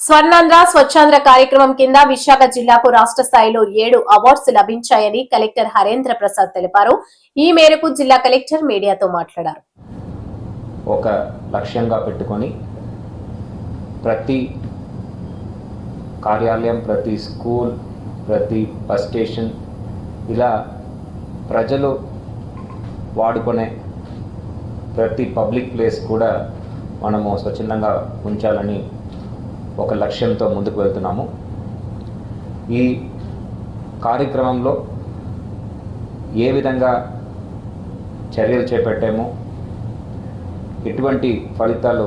స్వర్ణాంధ్ర స్వచ్ఛాంధ్ర కార్యక్రమం కింద విశాఖ జిల్లాకు రాష్ట్ర స్థాయిలో ఏడు అవార్డ్స్ లభించాయని కలెక్టర్ హరేంద్ర ప్రసాద్ తెలిపారు. ఈ మేరకు జిల్లా కలెక్టర్ మీడియాతో మాట్లాడారు. ఒక లక్ష్యంగా పెట్టుకొని ప్రతి కార్యాలయం ప్రతి స్కూల్ ప్రతి బస్ స్టేషన్ ఇలా ప్రజలు వాడుకునే ప్రతి పబ్లిక్ ప్లేస్ కూడా మనము స్వచ్ఛందంగా ఉంచాలని ఒక లక్ష్యంతో ముందుకు వెళ్తున్నాము. ఈ కార్యక్రమంలో ఏ విధంగా చర్యలు చేపట్టాము ఎటువంటి ఫలితాలు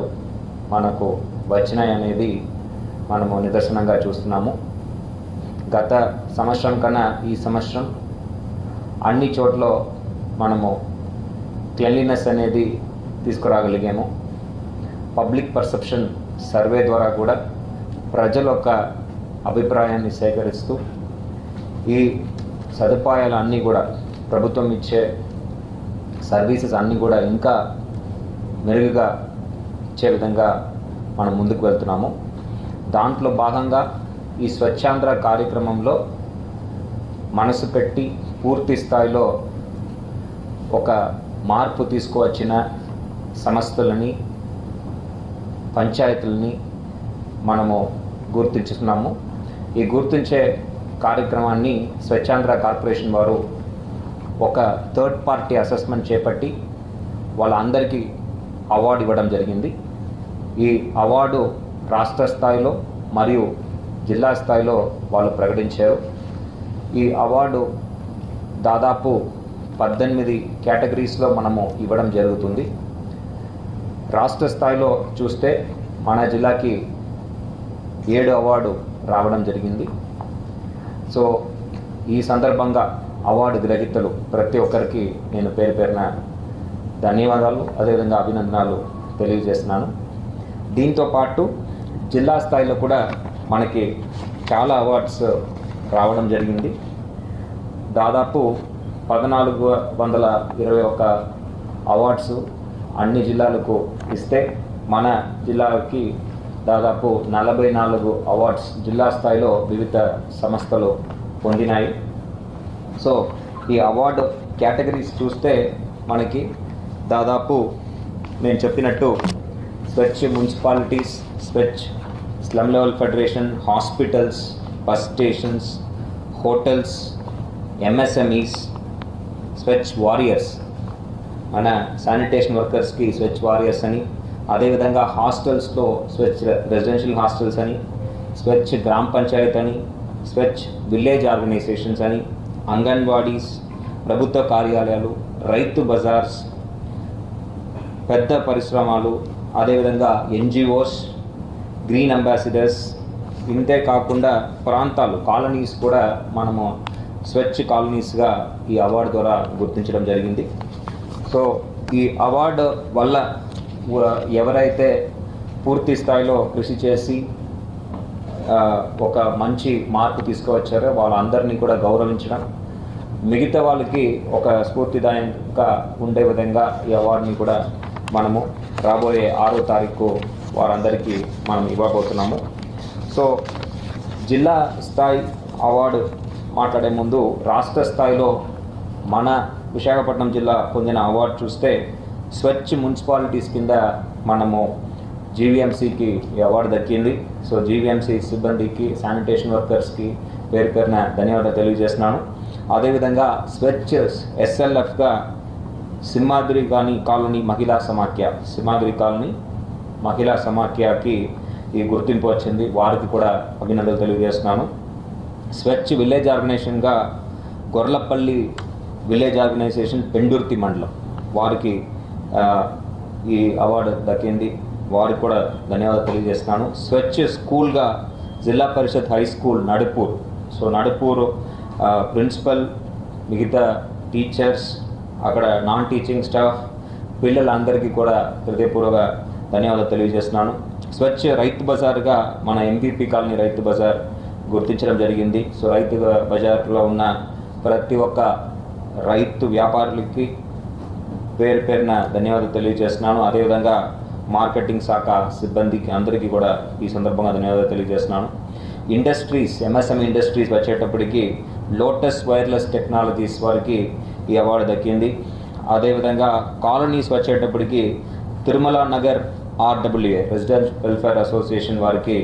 మనకు వచ్చినాయి అనేది మనము నిదర్శనంగా చూస్తున్నాము. గత సంవత్సరం కన్నా ఈ సంవత్సరం అన్ని చోట్ల మనము క్లెన్లీనెస్ అనేది తీసుకురాగలిగాము. పబ్లిక్ పర్సెప్షన్ సర్వే ద్వారా కూడా ప్రజల యొక్క అభిప్రాయాన్ని సేకరిస్తూ ఈ సదుపాయాలు అన్నీ కూడా ప్రభుత్వం ఇచ్చే సర్వీసెస్ అన్నీ కూడా ఇంకా మెరుగుగా ఇచ్చే విధంగా మనం ముందుకు వెళ్తున్నాము. దాంట్లో భాగంగా ఈ స్వచ్ఛాంధ్ర కార్యక్రమంలో మనసు పెట్టి పూర్తి స్థాయిలో ఒక మార్పు తీసుకువచ్చిన సంస్థలని పంచాయతీలని మనము గుర్తించుతున్నాము ఈ గుర్తించే కార్యక్రమాన్ని స్వచ్ఛాంధ్ర కార్పొరేషన్ వారు ఒక థర్డ్ పార్టీ అసెస్మెంట్ చేపట్టి వాళ్ళందరికీ అవార్డు ఇవ్వడం జరిగింది. ఈ అవార్డు రాష్ట్ర స్థాయిలో మరియు జిల్లా స్థాయిలో వాళ్ళు ప్రకటించారు. ఈ అవార్డు దాదాపు పద్దెనిమిది కేటగిరీస్లో మనము ఇవ్వడం జరుగుతుంది. రాష్ట్ర స్థాయిలో చూస్తే మన జిల్లాకి ఏడు అవార్డు రావడం జరిగింది. సో ఈ సందర్భంగా అవార్డు గ్రహీతలు ప్రతి ఒక్కరికి నేను పేరు పేరున ధన్యవాదాలు అదేవిధంగా అభినందనాలు తెలియజేస్తున్నాను. దీంతో పాటు జిల్లా స్థాయిలో కూడా మనకి చాలా అవార్డ్స్ రావడం జరిగింది. దాదాపు పద్నాలుగు వందల ఇరవై ఒక్క అవార్డ్స్ అన్ని జిల్లాలకు ఇస్తే మన జిల్లాకి దాదాపు నలభై నాలుగు అవార్డ్స్ జిల్లా స్థాయిలో వివిధ సంస్థలు పొందినాయి. సో ఈ అవార్డు కేటగిరీస్ చూస్తే మనకి దాదాపు నేను చెప్పినట్టు స్వచ్ఛ మున్సిపాలిటీస్ స్వచ్ఛ slum level federation hospitals bus stations hotels MSMEs స్వచ్ఛ వారియర్స్. మన శానిటేషన్ వర్కర్స్కి స్వచ్ఛ వారియర్స్ అని అదేవిధంగా హాస్టల్స్లో స్వచ్ఛ రెసిడెన్షియల్ హాస్టల్స్ అని స్వచ్ఛ గ్రామ పంచాయత్ అని స్వచ్ఛ విలేజ్ ఆర్గనైజేషన్స్ అని అంగన్వాడీస్ ప్రభుత్వ కార్యాలయాలు రైతు బజార్స్ పెద్ద పరిశ్రమలు అదేవిధంగా ఎన్జిఓస్ గ్రీన్ అంబాసిడర్స్ ఇంతే కాకుండా ప్రాంతాలు కాలనీస్ కూడా మనము స్వచ్ఛ కాలనీస్గా ఈ అవార్డు ద్వారా గుర్తించడం జరిగింది. సో ఈ అవార్డు వల్ల ఎవరైతే పూర్తి స్థాయిలో కృషి చేసి ఒక మంచి మార్పు తీసుకువచ్చారో వాళ్ళందరినీ కూడా గౌరవించడం మిగతా వాళ్ళకి ఒక స్ఫూర్తిదాయంగా ఉండే విధంగా ఈ అవార్డుని కూడా మనము రాబోయే ఆరో తారీఖు వారందరికీ మనం ఇవ్వబోతున్నాము. సో జిల్లా స్థాయి అవార్డు మాట్లాడే ముందు రాష్ట్ర స్థాయిలో మన విశాఖపట్నం జిల్లా పొందిన అవార్డు చూస్తే స్వచ్ఛ మున్సిపాలిటీస్ కింద మనము జీవీఎంసీకి అవార్డు దక్కింది. సో జీవీఎంసీ సిబ్బందికి శానిటేషన్ వర్కర్స్కి పేరు పేరున ధన్యవాదాలు తెలియజేస్తున్నాను. అదేవిధంగా స్వచ్ఛ ఎస్ఎల్ఎఫ్గా సింహాద్రి కానీ కాలనీ మహిళా సమాఖ్య సింహాద్రి కాలనీ మహిళా సమాఖ్యకి ఈ గుర్తింపు వచ్చింది. వారికి కూడా అభినందనలు తెలియజేస్తున్నాను. స్వచ్ఛ విలేజ్ ఆర్గనైజేషన్గా గొర్లపల్లి విలేజ్ ఆర్గనైజేషన్ పెండుర్తి మండలం వారికి ఈ అవార్డు దక్కింది. వారికి కూడా ధన్యవాదాలు తెలియజేస్తున్నాను. Swachh స్కూల్గా Zilla Parishad high school Nadupur. So Nadupur principal మిగతా టీచర్స్ అక్కడ నాన్ టీచింగ్ స్టాఫ్ పిల్లలందరికీ కూడా హృదయపూర్వక ధన్యవాదాలు తెలియజేస్తున్నాను. స్వచ్ఛ రైతు బజార్గా మన ఎంపీపీ కాలనీ రైతు బజార్ గుర్తించడం జరిగింది. సో రైతు బజార్లో ఉన్న ప్రతి ఒక్క రైతు వ్యాపారులకి పేరు పేరున ధన్యవాదాలు తెలియజేస్తున్నాను. అదేవిధంగా మార్కెటింగ్ శాఖ సిబ్బందికి అందరికీ కూడా ఈ సందర్భంగా ధన్యవాదాలు తెలియజేస్తున్నాను. ఇండస్ట్రీస్ ఎంఎస్ఎం ఇండస్ట్రీస్ వచ్చేటప్పటికి లోటస్ వైర్లెస్ టెక్నాలజీస్ వారికి ఈ అవార్డు దక్కింది. అదేవిధంగా కాలనీస్ వచ్చేటప్పటికి Tirumala Nagar RWA resident welfare association వారికి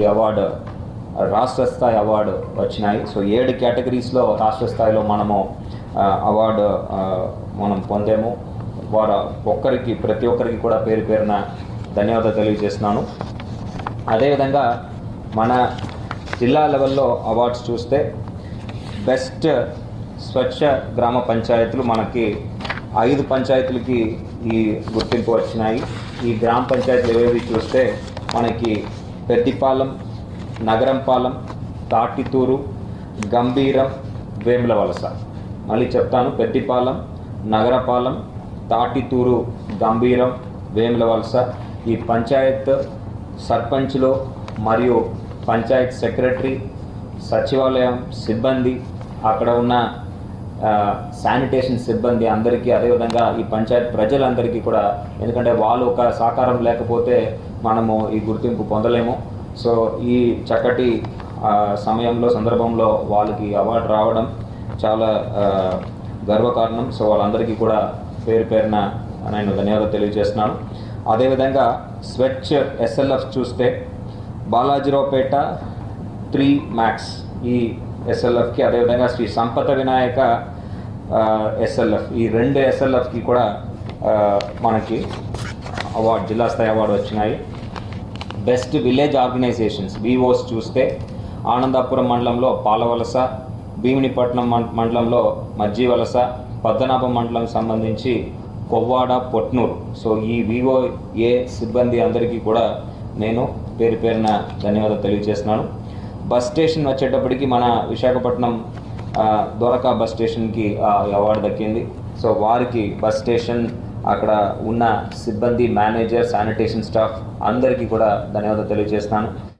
ఈ అవార్డు రాష్ట్ర స్థాయి అవార్డు వచ్చినాయి. సో ఏడు కేటగిరీస్లో రాష్ట్ర స్థాయిలో మనము అవార్డు మనం పొందాము. వారు ఒక్కరికి ప్రతి ఒక్కరికి కూడా పేరు పేరున ధన్యవాదాలు తెలియజేస్తున్నాను. అదేవిధంగా మన జిల్లా లెవెల్లో అవార్డ్స్ చూస్తే బెస్ట్ స్వచ్ఛ గ్రామ పంచాయతీలు మనకి ఐదు పంచాయతీలకి ఈ గుర్తింపు వచ్చినాయి. ఈ గ్రామ పంచాయతీలు ఏవేవి చూస్తే మనకి పెద్దిపాలెం నగరంపాలెం తాటితూరు గంభీరం వేములవలస. మళ్ళీ చెప్తాను పెద్దిపాలెం నగరపాలెం తాటితూరు గంభీరం వేములవలస. ఈ పంచాయత్ సర్పంచ్లు మరియు పంచాయత్ సెక్రటరీ సచివాలయం సిబ్బంది అక్కడ ఉన్న శానిటేషన్ సిబ్బంది అందరికీ అదేవిధంగా ఈ పంచాయత్ ప్రజలందరికీ కూడా ఎందుకంటే వాళ్ళు ఒక సహకారం లేకపోతే మనము ఈ గుర్తింపు పొందలేము. సో ఈ చక్కటి సమయంలో సందర్భంలో వాళ్ళకి అవార్డు రావడం చాలా గర్వకారణం. సో వాళ్ళందరికీ కూడా పేరు పేరున నేను ధన్యవాదాలు తెలియజేస్తున్నాను. అదేవిధంగా స్వెచ్ ఎస్ఎల్ఎఫ్ చూస్తే బాలాజీరావుపేట త్రీ మ్యాక్స్ ఈ ఎస్ఎల్ఎఫ్కి అదేవిధంగా శ్రీ సంపత వినాయక ఎస్ఎల్ఎఫ్ ఈ రెండు ఎస్ఎల్ఎఫ్కి కూడా మనకి అవార్డు జిల్లా స్థాయి అవార్డు వచ్చినాయి. బెస్ట్ విలేజ్ ఆర్గనైజేషన్స్ వివోస్ చూస్తే ఆనందాపురం మండలంలో పాలవలస భీమినిపట్నం మండలంలో మజ్జివలస పద్మనాభ మండలం సంబంధించి కొవ్వాడ పొట్నూరు. సో ఈ వివో ఏ సిబ్బంది అందరికీ కూడా నేను పేరు పేరున ధన్యవాదాలు తెలియజేస్తున్నాను. బస్ స్టేషన్ వచ్చేటప్పటికి మన విశాఖపట్నం దొరక బస్ స్టేషన్కి అవార్డు దక్కింది. సో వారికి బస్ స్టేషన్ అక్కడ ఉన్న సిబ్బంది మేనేజర్ శానిటేషన్ స్టాఫ్ అందరికీ కూడా ధన్యవాదాలు తెలియజేస్తాను